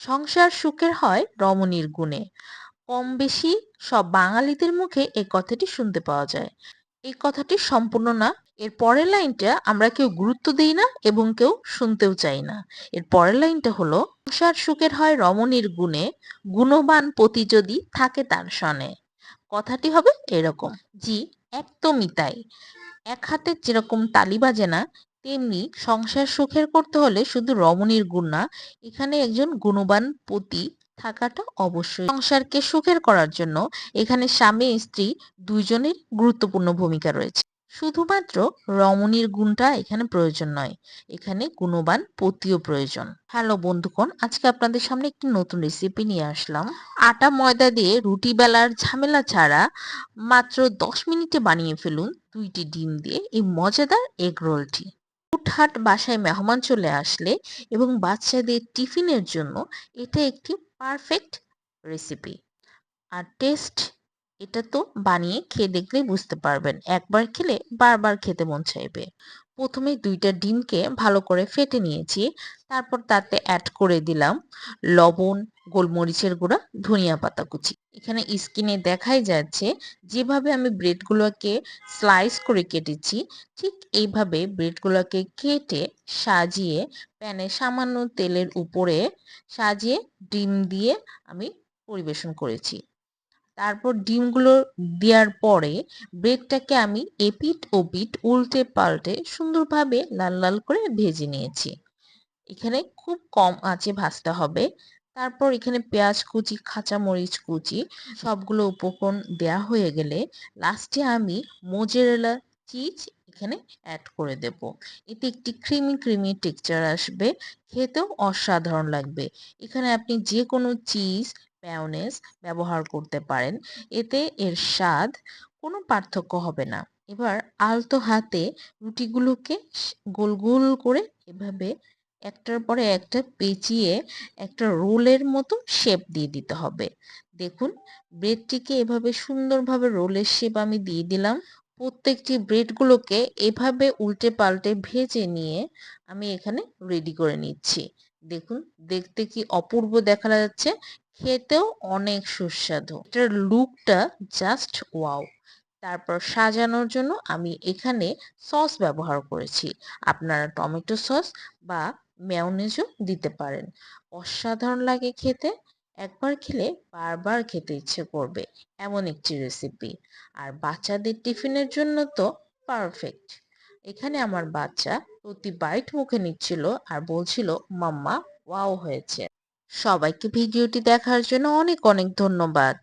সংসার সুখের হয় রমণীর গুণে। কম বেশি সব বাঙালিদের মুখে এই কথাটি শুনতে পাওয়া যায়। এই কথাটি সম্পূর্ণ না, এর পরের লাইনটা আমরা কেউ গুরুত্ব দিই না এবং কেউ শুনতেও চাই না। এর পরের লাইনটা হলো, সংসার সুখের হয় রমণীর গুণে, গুণবান পতি যদি থাকে তার সনে। কথাটি হবে এরকম, জি, একদমই তাই। এক হাতে যেরকম তালি বাজে না তেমনি সংসার সুখের করতে হলে শুধু রমণীর গুণ না, এখানে একজন গুণবান পতি থাকাটা অবশ্যই। সংসারকে সুখের করার জন্য এখানে স্বামী স্ত্রী দুইজনের গুরুত্বপূর্ণ ভূমিকা রয়েছে। শুধুমাত্র রমণীর গুণটা এখানে প্রয়োজন নয়, এখানে গুণবান পতিও প্রয়োজন। হ্যালো বন্ধুগণ, আজকে আপনাদের সামনে একটি নতুন রেসিপি নিয়ে আসলাম। আটা ময়দা দিয়ে রুটি বেলার ঝামেলা ছাড়া মাত্র দশ মিনিটে বানিয়ে ফেলুন দুইটি ডিম দিয়ে এই মজাদার এগ রোলটি হুটহাট বাসায় মেহমান চলে আসলে এবং বাচ্চাদের টিফিনের জন্য এটা একটি পারফেক্ট রেসিপি আর টেস্ট এটা তো বানিয়ে খেয়ে দেখলেই বুঝতে পারবেন, একবার খেলে বারবার খেতে মন চাইবে। প্রথমে দুইটা ডিমকে ভালো করে ফেটে নিয়েছি, তারপর তাতে অ্যাড করে দিলাম লবণ, গোলমরিচের গুঁড়া, ধনিয়া পাতা কুচি। এখানে স্কিনে দেখাই যাচ্ছে যেভাবে আমি ব্রেডগুলোকে স্লাইস করে কেটেছি, ঠিক এইভাবে ব্রেডগুলোকে কেটে সাজিয়ে প্যানে সামান্য তেলের উপরে সাজিয়ে ডিম দিয়ে আমি পরিবেশন করেছি। তারপর ডিমগুলো দেওয়ার পরে ব্রেডটাকে আমি এপিট ওপিট উল্টে পাল্টে সুন্দরভাবে লাল লাল করে ভেজে নিয়েছি। এখানে খুব কম আঁচে ভাজতে হবে। তারপর এখানে পেঁয়াজ কুচি কাঁচা মরিচ কুচি সবগুলো উপকরণ দেয়া হয়ে গেলে লাস্টে আমি মোজেরেলা চিজ এখানে অ্যাড করে দেব। এতে একটি ক্রিমি ক্রিমি টেক্সচার আসবে। খেতেও অসাধারণ লাগবে। এখানে আপনি যে কোনো চিজ ম্যায়োনেজ ব্যবহার করতে পারেন। এতে এর স্বাদ কোনো পার্থক্য হবে না। এবার আলতো হাতে রুটিগুলোকে গোল গোল করে এভাবে একটার পরে একটা পেঁচিয়ে একটা রোলের মতো শেপ দিয়ে দিতে হবে। দেখুন, ব্রেডটিকে এভাবে সুন্দরভাবে রোলের শেপ আমি দিয়ে দিলাম। প্রত্যেকটি ব্রেডগুলোকে এভাবে উল্টে পাল্টে ভেজে নিয়ে আমি এখানে রেডি করে নিচ্ছি। দেখুন, দেখতে কি অপূর্ব দেখা যাচ্ছে, খেতেও অনেক সুস্বাদু। এটার লুকটা জাস্ট ওয়াও তারপর সাজানোর জন্য আমি এখানে সস ব্যবহার করেছি। আপনারা টমেটো সস বা মেয়নেজও দিতে পারেন। অসাধারণ লাগে খেতে, একবার খেলে বারবার খেতে ইচ্ছে করবে। এমন একটি রেসিপি আর বাচ্চাদের টিফিনের জন্য তো পারফেক্ট এখানে আমার বাচ্চা প্রতি বাইট মুখে নিচ্ছিল আর বলছিল, মাম্মা ওয়াও হয়েছে। সবাইকে ভিডিওটি দেখার জন্য অনেক অনেক ধন্যবাদ।